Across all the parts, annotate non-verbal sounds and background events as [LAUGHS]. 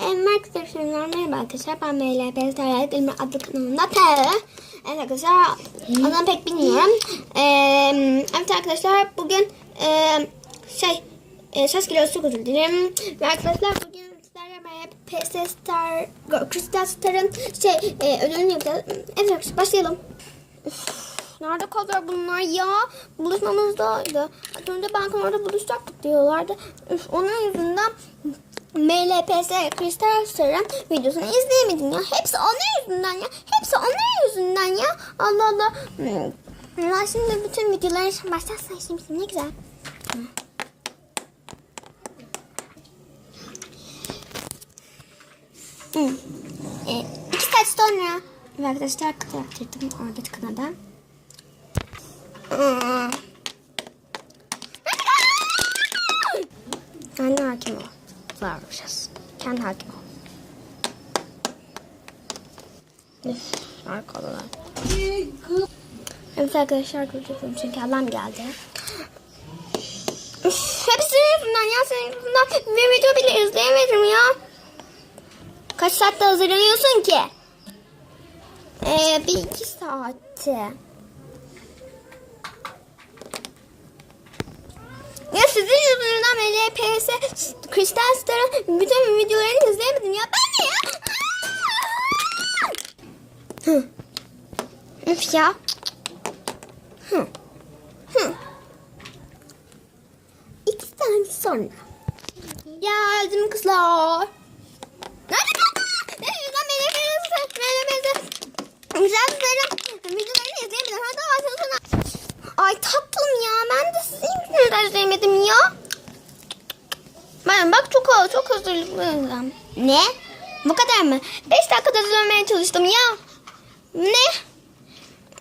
Herkese merhaba arkadaşlar. Ben Meyla Bezler Dilme adlı kanalımda T. Evet arkadaşlar adını pek bilmiyorum. Ee, evet arkadaşlar bugün e, şey e, söz geliyorsa çok özür. Ve arkadaşlar bugün sizlerle PS Star, Crystal Star'ın şey e, ödülünü yapacağız. Evet arkadaşlar başlayalım. Üf, nerede kaldılar bunlar ya? Buluşmamızdaydı. Az önce ben orada buluşacaktık diyorlardı. Üf, onun yüzünden MLPS Kristal Star'ın videosunu izleyemedim ya. Hepsi onun yüzünden ya. Hepsi onun yüzünden ya. Allah Allah. Hmm. Ya şimdi bütün videoları başlarsan şimdi ne güzel. Hmm. E, iki saat sonra arkadaşlar kıta yaptırdım orada tıkınada. Hmm. Kendi hakim ol. Varmışız. Kendi hakim ol. Üf, arkadaşlar. Evet arkadaşlar gördüm çünkü ablam geldi. Üf, hep yüzünden ya senin yüzünden bir video bile izleyemedim ya. Kaç saatte hazırlanıyorsun ki? Ee, bir iki saatte. Ya sizin yüzünüzden LPS Crystal Star'ın bütün videolarını izleyemedim ya. Ben de ya. Hı. Üf ya. Hı. Hı. İki saniye sonra. Geldim kızlar. Nerede kaldın? Ne yüzden LPS LPS Güzel güzel videolarını izleyemedim. Hadi başlasana. Ay tatlım ya ben de sizin yüzünüzden izleyemedim ya. Ben bak çok çok hazırlıklıyım. Ne? Bu kadar mı? 5 dakikada hazırlamaya çalıştım ya. Ne?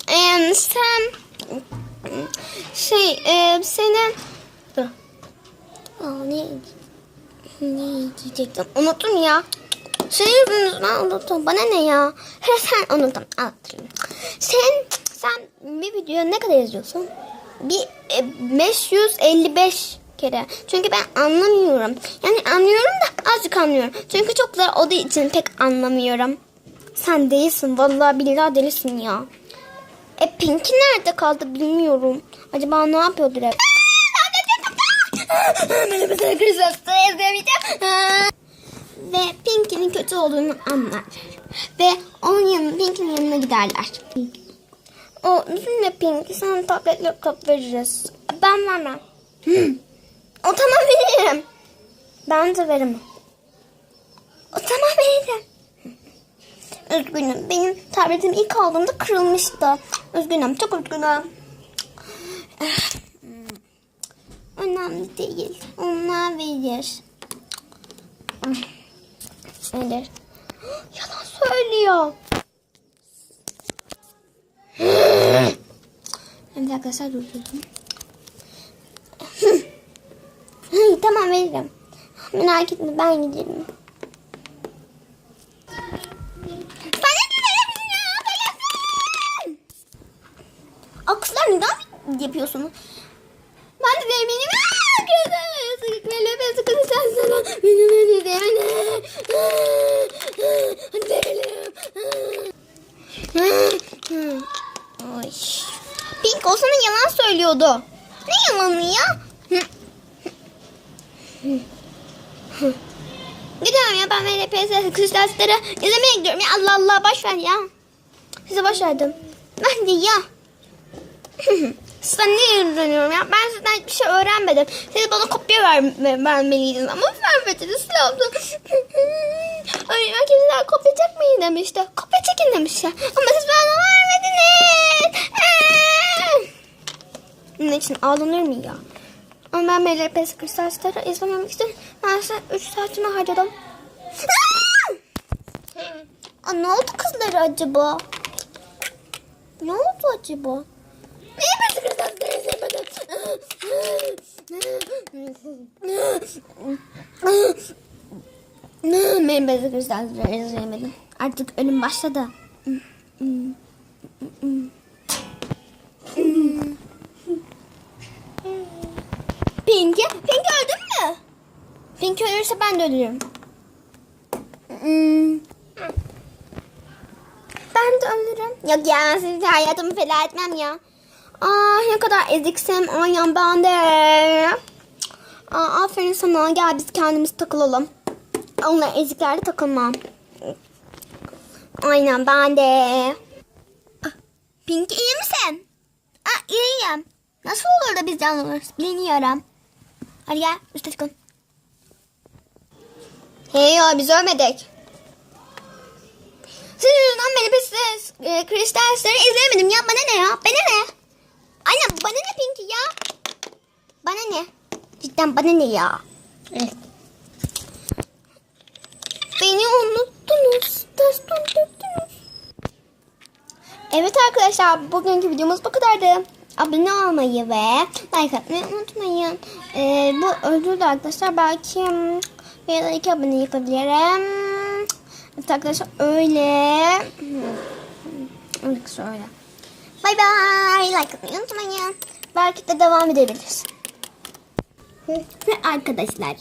Ee, sen şey e, senin. Aa, ne ne diyecektim? Unuttum ya. Senin yüzünden unuttum. Bana ne ya? He, sen unuttum. Anlatayım. Sen sen bir video ne kadar izliyorsun? Bir e, 555 kere. Çünkü ben anlamıyorum. Yani anlıyorum da azıcık anlıyorum. Çünkü çok zor olduğu için pek anlamıyorum. Sen değilsin. Vallahi billahi delisin ya. E Pinky nerede kaldı bilmiyorum. Acaba ne yapıyordur hep? [LAUGHS] Ve Pinky'nin kötü olduğunu anlar. Ve onun yanına Pinky'nin yanına giderler. O üzülme Pinky sana tablet laptop veririz. Ben vermem. Hı. O tamam veririm. Ben de veremem. O tamam veririm. Üzgünüm. Benim tabletim ilk aldığımda kırılmıştı. Üzgünüm. Çok üzgünüm. Önemli değil. Onlar verir. Verir. Yalan söylüyor. Evet arkadaşlar durdurdum. Veririm. Merak etme ben giderim. Ya? Verirsin. Akslar neden yapıyorsunuz? Ben de sana. Benim. Pink o sana yalan söylüyordu. Ne yalanı ya? Gidiyorum ya ben VLPS Kristalsları izlemeye gidiyorum ya Allah Allah boş ver ya. Size boş verdim. Ben de ya. [LAUGHS] Sizden ne öğreniyorum ya? Ben sizden hiçbir şey öğrenmedim. Siz bana kopya ver, vermeliydiniz ama vermediniz. Oldu? Öğretmen sizden kopya çekmeyin demişti. Kopya çekin demişti. Ama siz bana vermediniz. [LAUGHS] Bunun için ağlanır mı ya? Ben MLPS Kristal Star'ı izlememek için ben size 3 saatimi harcadım. Aa, ne oldu kızlara acaba? Ne oldu acaba? MLPS Kristal Star'ı izlemedim. MLPS Kristal Star'ı izleyemedim. Artık ölüm başladı. Pinky, Pinky öldün mü? Pinky ölürse ben de ölürüm. Hmm. Ben de ölürüm. Yok ya siz hayatımı feda etmem ya. Aa ne kadar eziksem aynen ben de. Aa, aferin sana gel biz kendimiz takılalım. Onlar eziklerde takılmam. Aynen ben de. Ah, Pinky iyi misin? Aa, iyiyim. Nasıl olur da biz canlanırız bilmiyorum. Hadi gel üstte çıkın. Hey ya biz ölmedik. Senin yüzünden beni biz e, kristal Star'ı izleyemedim ya. Bana ne ya? Bana ne? Anne bana ne Pinky ya? Bana ne? Cidden bana ne ya? Evet. Beni unuttunuz. Ters döndürdünüz. Evet arkadaşlar bugünkü videomuz bu kadardı. Abone olmayı ve like atmayı unutmayın. Ee, bu ödül arkadaşlar belki hmm, bir da iki abone yapabilirim. Evet arkadaşlar öyle. Hmm, Öyle öyle. Bay bay. Like atmayı unutmayın. Belki de devam edebiliriz. Ve arkadaşlar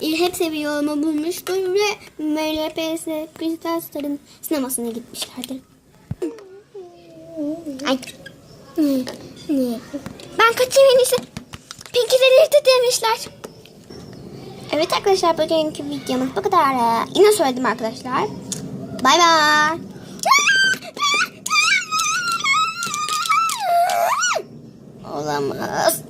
e, hep seviyorumu bulmuştur ve MLPS Crystal Star'ın sinemasına gitmişlerdir. Ay. Ben kaçayım en iyisi. Pinky'leri de demişler. Evet arkadaşlar bugünkü videomuz bu kadar. Yine söyledim arkadaşlar. Bay bay. Olamaz.